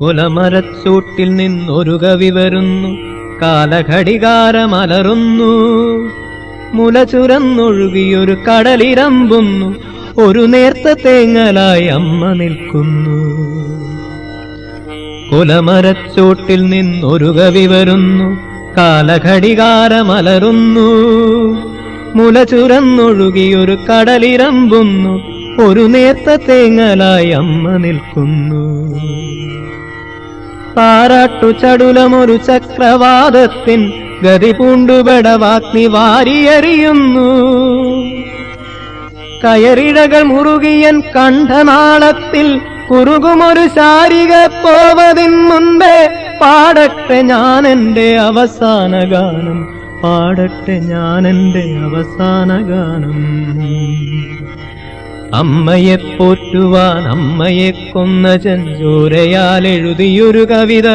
കുലമരച്ചൂട്ടിൽ നിന്നൊരു കവി വരുന്നു കാലഘടികാരമലറുന്നു. മുല ചുരന്നൊഴുകിയൊരു കടലിരമ്പുന്നു ഒരു നേർത്ത തേങ്ങലായി അമ്മ നിൽക്കുന്നു. കുലമരച്ചൂട്ടിൽ നിന്നൊരു കവി വരുന്നു കാലഘടികാരമലറുന്നു. മുല ചുരന്നൊഴുകിയൊരു കടലിരമ്പുന്നു ഒരു നേർത്ത തേങ്ങലായി അമ്മ നിൽക്കുന്നു. പാറാട്ടു ചടുലമൊരു ചക്രവാദത്തിൻ ഗതി പൂണ്ടുപെടവാഗ്നി വാരിയറിയുന്നു. കയറിഴകൾ മുറുകിയൻ കണ്ഠനാളത്തിൽ കുറുകുമൊരു ശാരിക പോവതിൻ മുൻപേ പാടട്ടെ ഞാൻ എന്റെ അവസാന ഗാനം പാടട്ടെ ഞാൻ എന്റെ അവസാന ഗാനം അമ്മയെ പോറ്റുവാൻ അമ്മയെ കൊന്ന ചെഞ്ചൂരയാൽ എഴുതിയൊരു കവിത.